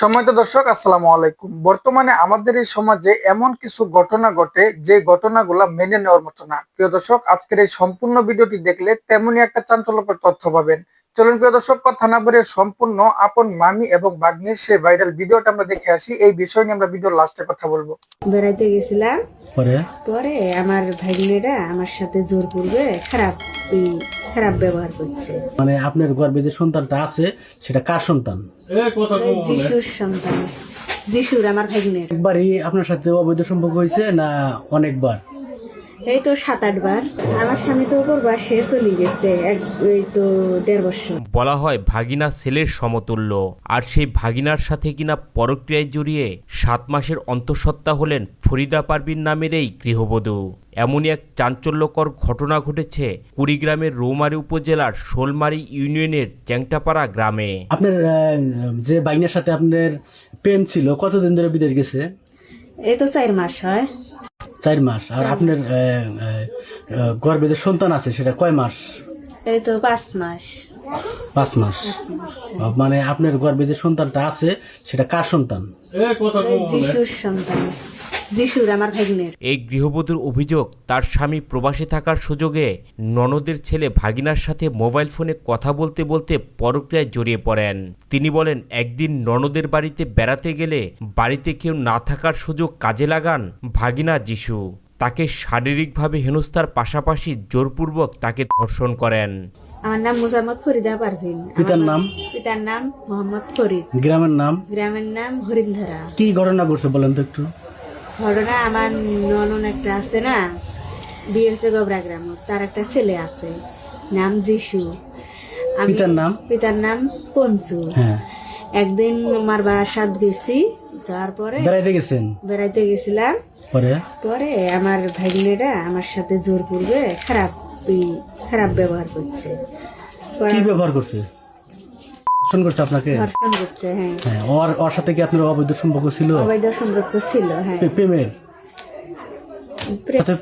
সম্মানিত দর্শক, আসসালামু আলাইকুম। বর্তমানে আমাদের এই সমাজে এমন কিছু ঘটনা ঘটে, যে ঘটনাগুলো মেনে নেওয়ার মতো না। প্রিয় দর্শক, আজকের এই সম্পূর্ণ ভিডিওটি দেখলে তেমনই একটা চাঞ্চল্যকর তথ্য পাবেন। চলুন প্রিয় দর্শক কথা না বলে সম্পূর্ণ আপন মামি এবং বাগ্নির সেই ভাইরাল ভিডিওটা আমরা দেখে আসি। এই বিষয় নিয়ে আমরা ভিডিও লাস্টে কথা বলব। বেড়াইতে গেছিলাম। পরে? পরে আমার ভাগ্নেরা আমার সাথে জোর পূর্বে খারাপ খারাপ ব্যবহার করছে। মানে আপনার গর্ভে যে সন্তানটা আছে সেটা কার সন্তান? যিশুর সন্তান। যিশুর আমার ভাগ্নের। একবারই আপনার সাথে অবৈধ সম্পর্ক হয়েছে না অনেকবার? এই তো সাত আটবার আমার স্বামী তো ওপর বাসে চলে গেছে এক এই তো দেড় বছর। বলা হয় ভাগিনা ছেলের সমতুল্য। আর সেই ভাগিনার সাথে কিনা পরক্রিয়ায় জড়িয়ে সাত মাসের অন্তঃসত্ত্বা হলেন ফরিদা পারবিন নামের এই গৃহবধূ। এমনই এক চাঞ্চল্যকর ঘটনা ঘটেছে কুড়িগ্রামের রৌমারী উপজেলার শোলমারি ইউনিয়নের চ্যাংটাপাড়া গ্রামে। আপনার যে বাইনের সাথে আপনার প্রেম ছিল কতদিন ধরে বিদেশ গেছে? এই তো চার মাস হয়। চার মাস। আর আপনার গর্ভে যে সন্তান আছে সেটা কয় মাস? এই তো পাঁচ মাস। পাঁচ মাস। মানে আপনার গর্ভে যে সন্তানটা আছে সেটা কার সন্তান? যিশুর সন্তান। যিশুর আমার ভাগ্নের। এই গৃহবধূর অভিযোগ তার স্বামী প্রবাসে থাকার সুযোগে ননদের ছেলে ভাগিনার সাথে মোবাইল ফোনে কথা বলতে বলতে পরক্রিয়ায় জড়িয়ে পড়েন। তিনি বলেন একদিন ননদের বাড়িতে বেড়াতে গেলে বাড়িতে কেউ না থাকার সুযোগ কাজে লাগান ভাগিনা যিশু। তাকে শারীরিকভাবে হেনস্থার পাশাপাশি জোরপূর্বক তাকে ধর্ষণ করেন। আমার নাম মুজাম্মদ ফরিদা পারভিন পিতার নাম? পিতার নাম মোহাম্মদ ফরিদ। গ্রামের নাম? গ্রামের নাম হরিণধারা। কি ঘটনা করছে বলেন তো একটু? ঘটনা আমার ননন একটা আছে না? বিয়ে হয়েছে গবরা গ্রাম তার একটা ছেলে আছে নাম যিশু। পিতার নাম? পিতার নাম পঞ্চু। হ্যাঁ। একদিন আমার বাসাত গেছি যাওয়ার পরে বেড়াইতে গেছেন? বেড়াইতে গেছিলাম। পরে? পরে আমার ভাগ্নেরা আমার সাথে জোর পূর্বে খারাপ খারাপ ব্যবহার করছে। কি ব্যবহার করছে? ধর্ষণ করছে আপনাকে? ধর্ষণ করছে হ্যাঁ। হ্যাঁ ওর ওর সাথে কি আপনার অবৈধ সম্পর্ক ছিল? অবৈধ সম্পর্ক ছিল হ্যাঁ। প্রেমের? সাথে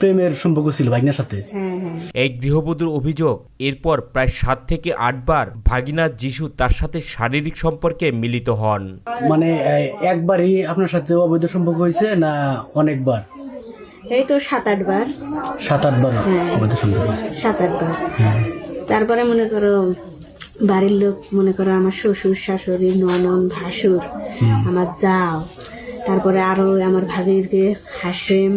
প্রেমের সম্পর্ক ছিল ভাগ্নের সাথে? হ্যাঁ হ্যাঁ। এই গৃহবধূর অভিযোগ এরপর প্রায় সাত থেকে আটবার ভাগিনা যিশু তার সাথে শারীরিক সম্পর্কে মিলিত হন। মানে এই, একবারই আপনার সাথে অবৈধ সম্পর্ক হয়েছে না অনেকবার? এই তো সাত আটবার সাত আটবার হ্যাঁ। অবৈধ সম্পর্ক সাত আটবার হ্যাঁ। তারপরে মনে করো বাড়ির লোক মনে করো আমার শ্বশুর শাশুড়ি ননন ভাসুর আমার যাও তারপরে আরও আমার ভাবিরকে হাসেম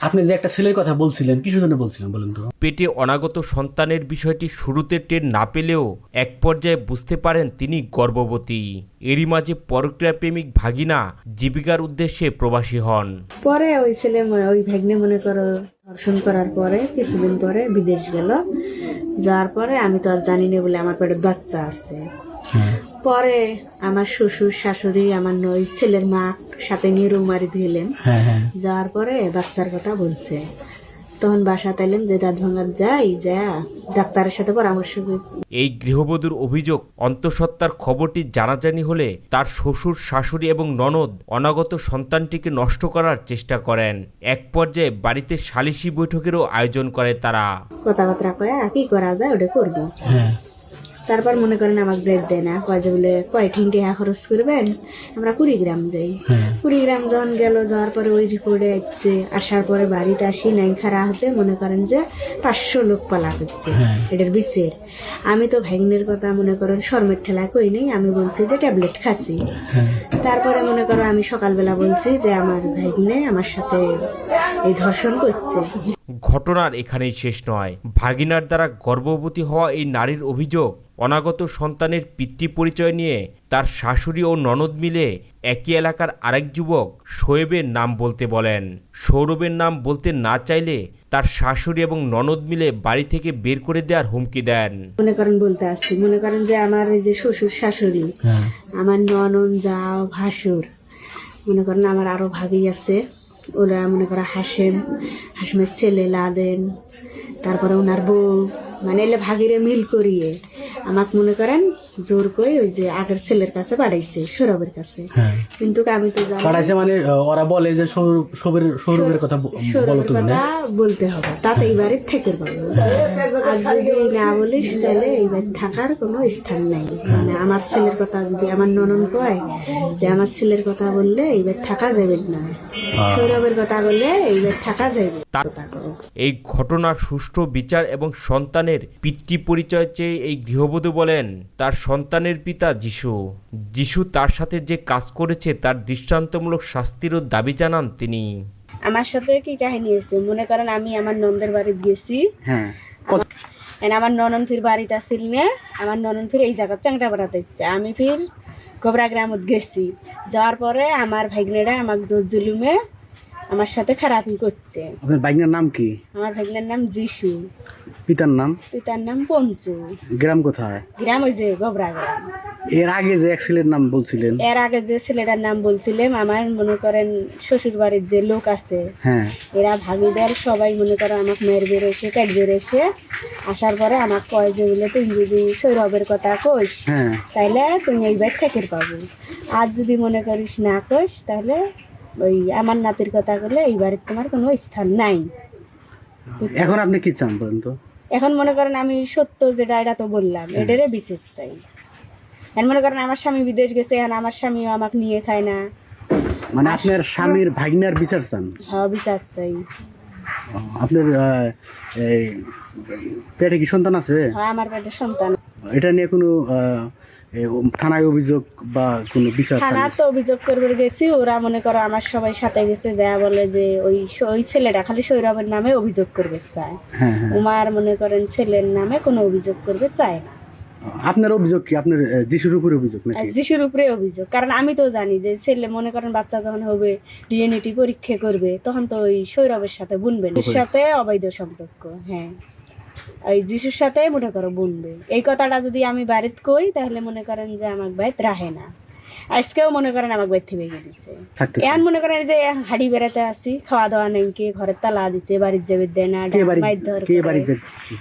আপনি যে একটা ছেলের কথা বলছিলেন কিসের জন্য বলছিলেন বলেন তো? পেটে অনাগত সন্তানের বিষয়টি শুরুতে টের না পেলেও এক পর্যায়ে বুঝতে পারেন তিনি গর্ভবতী। এরই মাঝে পরক্রিয়া প্রেমিক ভাগিনা জীবিকার উদ্দেশ্যে প্রবাসী হন। পরে ওই ছেলে ওই ভাগ্নে মনে করো দর্শন করার পরে কিছুদিন পরে বিদেশ গেল। যাওয়ার পরে আমি তো আর জানি না বলে আমার পেটে বাচ্চা আছে। হ্যাঁ। পরে আমার শ্বশুর শাশুড়ি আমার ওই ছেলের মা সাথে নিয়ে রুমারি দিলেন। হ্যাঁ হ্যাঁ। যাওয়ার পরে বাচ্চার কথা বলছে। তখন বাসা তাইলাম যে দাঁত ভাঙার যাই যা। ডাক্তারের সাথে পরামর্শ করি। এই গৃহবধূর অভিযোগ অন্তঃসত্ত্বার খবরটি জানাজানি হলে তার শ্বশুর শাশুড়ি এবং ননদ অনাগত সন্তানটিকে নষ্ট করার চেষ্টা করেন। এক পর্যায়ে বাড়িতে সালিশি বৈঠকেরও আয়োজন করে তারা। কথাবার্তা কয়ে কি করা যায় ওটা করব। হ্যাঁ। তারপর মনে করেন আমাকে যেতে দেয় না কয় যে বলে কয় ঠিনটি খরচ করবেন? আমরা কুড়িগ্রাম যাই। হ্যাঁ। কুড়িগ্রাম যখন গেল যাওয়ার পরে ওই রিপোর্টে আসছে আসার পরে বাড়িতে আসি নাই খারা হতে মনে করেন যে পাঁচশো লোক পালা করছে। হ্যাঁ। এটার বিষের। আমি তো ভ্যাগনের কথা মনে করেন শর্মের ঠেলা কই নেই আমি বলছি যে ট্যাবলেট খাচ্ছি। হ্যাঁ। তারপরে মনে করো আমি সকালবেলা বলছি যে আমার ভাগ্নে আমার সাথে এই ধর্ষণ করছে। ঘটনার এখানেই শেষ নয়। ভাগিনার দ্বারা গর্ভবতী হওয়া এই নারীর অভিযোগ অনাগত সন্তানের পিতৃ পরিচয় নিয়ে তার শাশুড়ি ও ননদ মিলে একই এলাকার আরেক যুবক শোয়েবের নাম বলতে বলেন। সৌরভের নাম বলতে না চাইলে তার শাশুড়ি এবং ননদ মিলে বাড়ি থেকে বের করে দেওয়ার হুমকি দেন। মনে করেন বলতে আসছি মনে করেন যে আমার এই যে শ্বশুর শাশুড়ি হ্যাঁ। আমার ননন যাও ভাসুর মনে করেন আমার আরও ভাবি আছে। ওরা মনে করো হাসেম, হাসমের ছেলে লাদেন, তারপরে ওনার বউ মানে এলে ভাগিরে মিল করিয়ে আমাকে মনে করেন জোর করে ওই যে আগের ছেলের কাছে পাঠাইছে সৌরভের কাছে। হ্যাঁ। কিন্তু আমি তো জানি পাঠাইছে মানে ওরা বলে যে সৌরভের সৌরভের কথা বলো তুমি না বলতে হবে। তাতে এই বাড়ির থেকে পাবো আর যদি না বলিস তাহলে এই বাড়ি থাকার কোনো স্থান নাই। মানে আমার ছেলের কথা যদি আমার ননন কয় যে আমার ছেলের কথা বললে এই বাড়ি থাকা যাবে না। সৌরভের কথা বললে এই বাড়ি থাকা যাবে। এই ঘটনার সুষ্ঠু বিচার এবং সন্তানের পিতৃ পরিচয় চেয়ে এই গৃহবধূ বলেন তার সন্তানের পিতা যিশু। যিশু তার সাথে যে কাজ করেছে তার দৃষ্টান্তমূলক শাস্তিরও দাবি জানান তিনি। আমার সাথে কি কাহিনী হয়েছে মনে করেন আমি আমার নন্দের বাড়ি গেছি। হ্যাঁ। আমার ননন ফির বাড়িতে আসিল না। আমার ননন ফির এই জায়গা চাংটা বেড়াতে ইচ্ছে আমি ফির গোবরা গ্রামত গেছি। যাওয়ার পরে আমার ভাগ্নেরা আমার জোর জুলুমে আমার সাথে খারাপই করছে। আপনার বাইকের নাম কি? আমার ভাগ্নের নাম যিশু পিতার নাম? পিতার নাম পঞ্চু। গ্রাম কোথায়? গ্রাম ওই যে গোবরা গ্রাম। এর আগে যে এক ছেলের নাম বলছিলেন? এর আগে যে ছেলেটার নাম বলছিলাম আমার মনে করেন শ্বশুর বাড়ির যে লোক আছে হ্যাঁ। এরা ভাবিদের সবাই মনে করে আমাকে মেয়ের বেরোছে ক্যাট বেরোছে আসার পরে আমার কয় যে বলে তুই যদি সৌরভের কথা কইস হ্যাঁ। তাহলে তুমি এই থেকে পাবো। আর যদি মনে করিস না করিস তাহলে ওই আমার নাতির কথা বলে এই বাড়ির তোমার কোনো স্থান নাই। এখন আপনি কি চান বলেন তো? এখন মনে করেন আমি সত্য যেটা এটা তো বললাম এটারে বিশেষ চাই। এখন মনে করেন আমার স্বামী বিদেশ গেছে এখন আমার স্বামীও আমাকে নিয়ে খায় না। মানে আপনার স্বামীর ভাগ্নার বিচার চান? হ্যাঁ বিচার চাই। আপনার এই, পেটে কি সন্তান আছে? হ্যাঁ আমার পেটে সন্তান। এটা নিয়ে কোনো থানায় অভিযোগ বা কোনো বিচার তো অভিযোগ করবে গেছি ওরা মনে করো আমার সবাই সাথে গেছে যা বলে যে ওই ওই ছেলেটা খালি সৌরভের নামে অভিযোগ করবে চায় হ্যাঁ হ্যাঁ। উমার মনে করেন ছেলের নামে কোনো অভিযোগ করবে চায় না। আপনার অভিযোগ কি? আপনার যিশুর উপরে অভিযোগ নাকি? যিশুর উপরে অভিযোগ কারণ আমি তো জানি যে ছেলে মনে করেন বাচ্চা যখন হবে ডিএনএটি পরীক্ষা করবে তখন তো ওই সৌরভের সাথে বুনবে না। সাথে অবৈধ সম্পর্ক হ্যাঁ। ওই যিশুর সাথে মনে করো বুনবে এই কথাটা যদি আমি বাড়িতে কই তাহলে মনে করেন যে আমার বাইত রাহে না। আজকেও মনে করেন আমার বাইর থেকে থাকতে এখন মনে করেন যে হাড়ি বেড়াতে আসি খাওয়া দাওয়া নেই কে ঘরের তালা দিচ্ছে বাড়ির যাবে দেয় না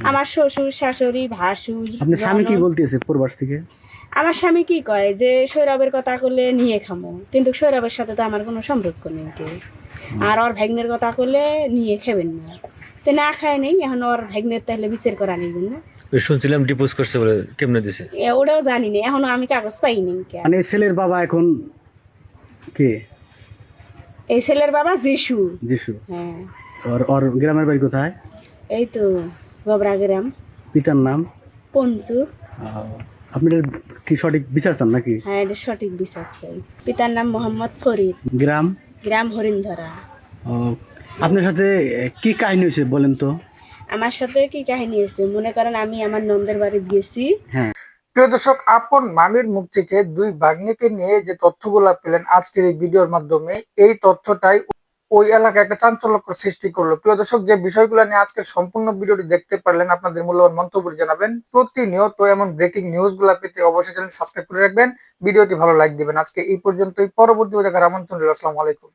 আমার শ্বশুর শাশুড়ি ভাসুর স্বামী কি বলতেছে প্রবাস থেকে? আমার স্বামী কি কয় যে সৌরভের কথা করলে নিয়ে খামো। কিন্তু সৌরভের সাথে তো আমার কোনো সম্পর্ক নেই কে আর ওর ভাগ্নের কথা করলে নিয়ে খাবেন না। তো না খায় নেই এখন ওর ভাগ্নের তাহলে বিচার করা নিবেন না শুনছিলাম ডিপোজ করছে বলে কেমনে দিছে? এ, ওটাও জানি না এখনও আমি কাগজ পাইনি। মানে ছেলের বাবা এখন কে? এই ছেলের বাবা যিশু। যিশু। হ্যাঁ। ওর ওর গ্রামের বাড়ি কোথায়? এই তো গোবরা গ্রাম। পিতার নাম? পঞ্চু। আহ, আপনার কি সঠিক বিচার চান নাকি? হ্যাঁ এটা সঠিক বিচার চাই। পিতার নাম মোহাম্মদ ফরিদ। গ্রাম? গ্রাম হরিণধরা। আপনার সাথে কি কাহিনী হয়েছে বলেন তো? আমার সাথে কি কাহিনী হয়েছে? মনে করেন আমি আমার নন্দের বাড়িতে গেছি হ্যাঁ। প্রিয় দর্শক আপন মামির মুখ থেকে দুই ভাগ্নিকে নিয়ে যে তথ্যগুলা পেলেন আজকের এই ভিডিওর মাধ্যমে এই তথ্যটাই ওই এলাকায় একটা চাঞ্চল্যকর সৃষ্টি করল। প্রিয় দর্শক যে বিষয়গুলো নিয়ে আজকে সম্পূর্ণ ভিডিওটি দেখতে পারলেন আপনাদের মূল্যবান মন্তব্য জানাবেন। প্রতিনিয়ত এমন ব্রেকিং নিউজগুলা পেতে অবশ্যই চ্যানেল সাবস্ক্রাইব করে রাখবেন। ভিডিওটি ভালো লাইক দিবেন। আজকে এই পর্যন্তই। পরবর্তী দেখার আমন্ত্রণ আসসালামু আলাইকুম।